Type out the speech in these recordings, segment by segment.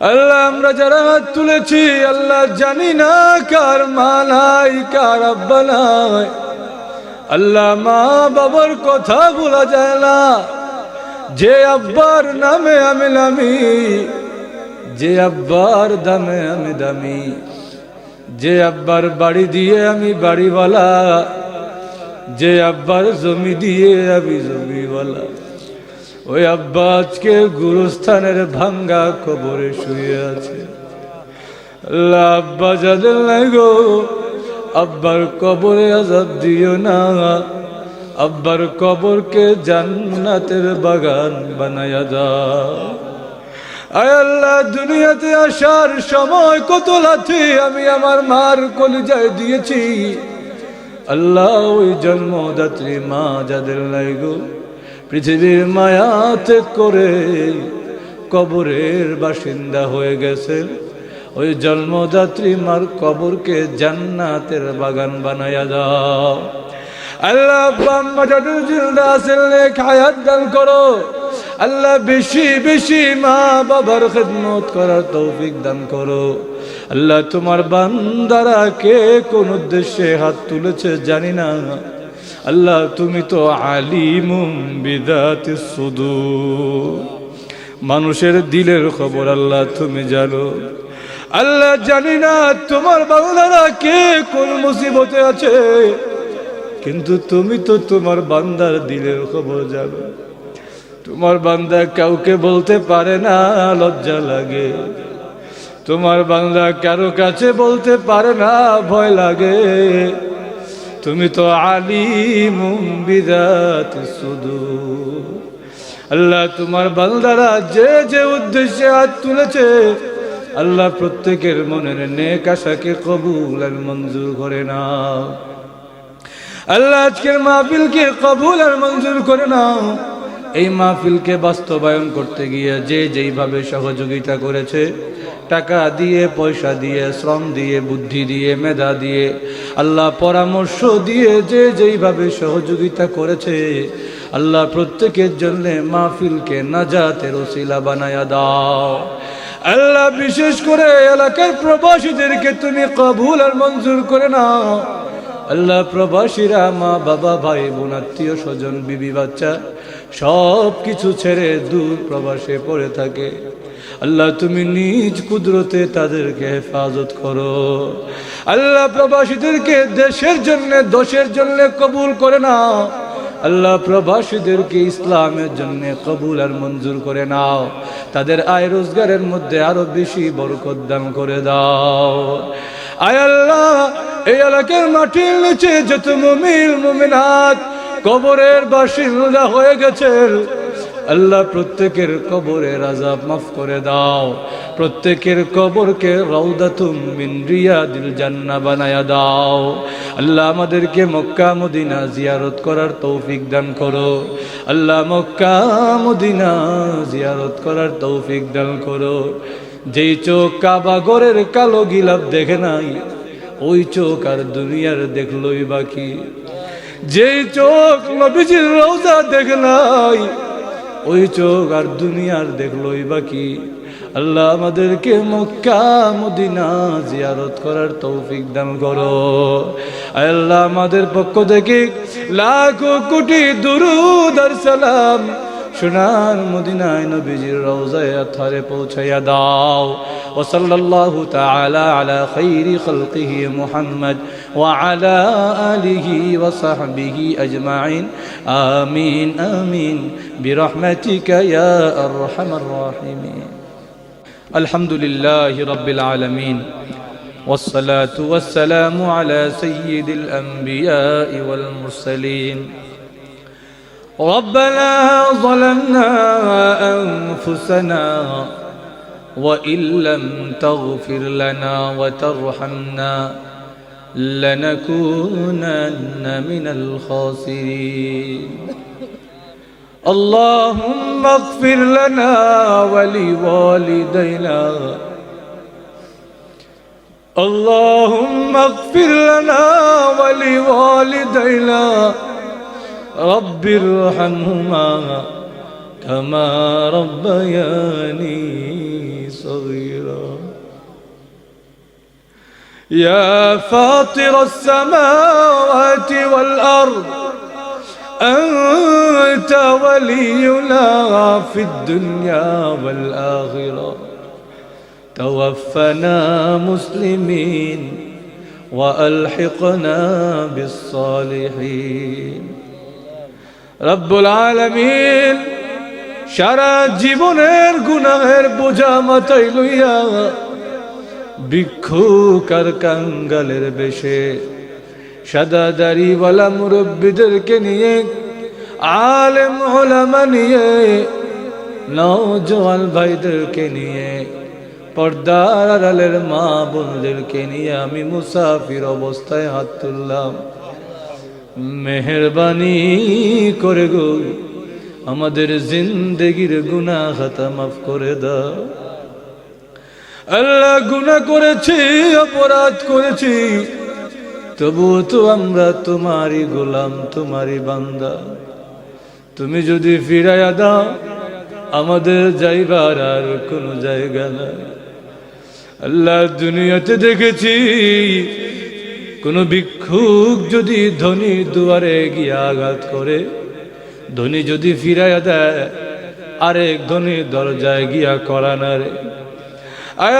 আল্লাহ, আমরা যারা হাত তুলেছি, আল্লাহ জানি না কার মা নাই কার আব্বা নাই আল্লাহ, মা বাবার কথা ভোলা যায় না। যে আব্বার নামে আমি নামি যে আব্বার দামে আমি দামি। যে আব্বার বাড়ি দিয়ে আমি বাড়িওয়ালা, যে আব্বার জমি দিয়ে আমি জমিওয়ালা। ওই আব্বা আজকে গুরুস্থানের ভাঙ্গা কবরে শুয়ে আছে। আব্বা যাদের নাই গো, আব্বার কবরে আজাদ দিও না। আব্বার কবরকে জান্নাতের বাগান বানায়া দাও। আয় আল্লাহ, দুনিয়াতে আসার সময় কত লাথি আমি আমার মার কলিজায় দিয়েছি। আল্লাহ ওই জন্মদাত্রী মা যাদের নাই গো পৃথিবীর মায়াতে করে কবরের বাসিন্দা হয়ে গেছে। ওই জন্মদাত্রী মার কবরকে জান্নাতের বাগান বানায়া দাও। আল্লাহ খায়াত দান করো। আল্লাহ বেশি বেশি মা বাবার খেদমত করার তৌফিক দান করো। আল্লাহ তোমার বান্দারা কে কোন উদ্দেশ্যে হাত তুলেছে জানি না। আল্লাহ, তুমি তো আলিমুম বিদাতি সুদু মানুষের দিলের খবর আল্লাহ, তুমি জানো। আল্লাহ জানি না তোমার বাংলারা কে, কোন মুসিবতে আছে। কিন্তু তুমি তো তোমার বান্দার দিলের খবর জানো। তোমার বান্দা কাউকে বলতে পারে না, লজ্জা লাগে। তোমার বান্দা কারও কাছে বলতে পারে না, ভয় লাগে। তুমি তো আলিমুম বিদাত শুধু আল্লাহ তোমার বান্দারা যে যে উদ্দেশ্যে হাত তুলেছে, আল্লাহ প্রত্যেকের মনের নেক আশাকে কবুল আর মঞ্জুর করে নাও। আল্লাহ আজকের মাহফিলকে কবুল আর মঞ্জুর করে নাও। এই মাহফিলকে বাস্তবায়ন করতে গিয়ে যে যেইভাবে সহযোগিতা করেছে, টাকা দিয়ে, পয়সা দিয়ে, শ্রম দিয়ে, বুদ্ধি দিয়ে, মেধা দিয়ে, আল্লাহ পরামর্শ দিয়ে যে যেইভাবে সহযোগিতা করেছে, আল্লাহ প্রত্যেকের জন্য মাহফিলকে নাজাতের ওসিলা বানায়া দাও। আল্লাহ বিশেষ করে এলাকার প্রবাসীদেরকে তুমি কবুল আর মঞ্জুর করে নাও। আল্লাহ প্রবাসীরা মা, বাবা, ভাই, বোন, আত্মীয় স্বজন, বিবি, বাচ্চা সব কিছু ছেড়ে দূর প্রবাসে পড়ে থাকে। আল্লাহ তুমি নিজ কুদরতে তাদেরকে হেফাজত করো। আল্লাহ প্রবাসীদেরকে দেশের জন্য দোষের জন্য কবুল করে নাও। আল্লাহ প্রবাসীদেরকে ইসলামের জন্য কবুল আর মঞ্জুর করে নাও। তাদের আয় রোজগারের মধ্যে আরও বেশি বরকত করে দাও। আয় আল্লাহ এই এলাকার মাটির নিচে যত মুমিল মুমিনাত কবরের বাসিন্দা হয়ে গেছে। আল্লাহ প্রত্যেকের কবরের আজাব মাফ করে দাও। প্রত্যেকের কবরকে রৌদাতুম মিন রিয়াদিল জান্না বানায়া দাও। আল্লাহ আমাদেরকে মক্কা, মদিনা জিয়ারত করার তৌফিক দান করো। আল্লাহ মক্কা, মদিনা জিয়ারত করার তৌফিক দান করো। যেই চোখ কাবা গরের কালো গিলাপ দেখে নাই ওই চোখ আর দুনিয়ার দেখলই বাকি। যেই চোখ নবীজির রোজা দেখে নাই ওই চোখ আর দুনিয়ার দেখলই বাকি। আল্লাহ আমাদেরকে মক্কা, মদিনা জিয়ারত করার তৌফিক দান করো। আল্লাহ আমাদের পক্ষ থেকে লাখো কোটি দুরুদ আর সালাম সোনার মদিনায় নবীজির রওজায় আথারে পৌঁছাইয়া দাও وصلى الله تعالى على خير خلقه محمد وعلى آله وصحبه أجمعين آمين آمين برحمتك يا أرحم الراحمين الحمد لله رب العالمين والصلاة والسلام على سيد الأنبياء والمرسلين ربنا ظلمنا أنفسنا وإن لم تغفر لنا وترحمنا لنكونن من الخاسرين. اللهم اغفر لنا ولوالدينا. اللهم اغفر لنا ولوالدينا. رب ارحمهما كما ربياني صغيرا. يا فاطر السماوات والأرض أنت ولينا في الدنيا والآخرة. توفنا مسلمين وألحقنا بالصالحين. রব্বুল আলমিন সারা জীবনের গুনাহের বোঝা মাথায় লইয়া ভিক্ষুক আর কাঙ্গালের বেশে সাদা দাড়িওয়ালা মুরব্বীদেরকে নিয়ে, আলেম ওলামা নিয়ে, নওজোয়ান ভাইদেরকে নিয়ে, পর্দার আলের মা বোনদেরকে নিয়ে আমি মুসাফির অবস্থায় হাত তুললাম। মেহরবানি করে গো, আমাদের জিন্দগির গুনাহ খাতা মাফ করে দাও। আল্লাহ গুনা করেছি, অপরাধ করেছি, তবুও তো আমরা তোমারই গোলাম, তোমারই বান্দা। তুমি যদি ফিরাইয়া দাও, আমাদের যাইবার আর কোনো জায়গা নাই। আল্লাহ দুনিয়াতে দেখেছি কোন ভিক্ষুক যদি ধনী দুয়ারে গিয়ে আঘাত করে, ধনী যদি ফিরাইয়া দেয়, আরেক ধনী দরজায় গিয়া করা না রে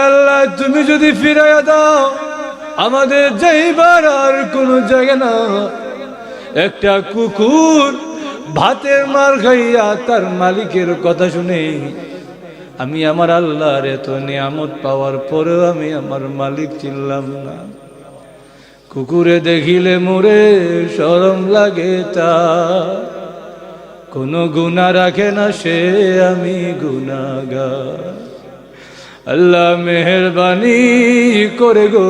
আল্লাহ, তুমি যদি ফিরাইয়া দাও, আমাদের যাইবার আর কোনো জায়গা না। একটা কুকুর ভাতের মার খাইয়া তার মালিকের কথা শুনে, আমি আমার আল্লাহর এত নিয়ামত পাওয়ার পরেও আমি আমার মালিক চিনলাম না। কুকুরে দেখিলে মোরে সরম লাগে তা। কোনো গুণা রাখে না সে আমি গুনাগা আল্লাহ মেহরবানি করে গো,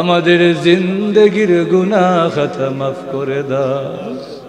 আমাদের জিন্দগির গুণা খাতা মাফ করে দাও।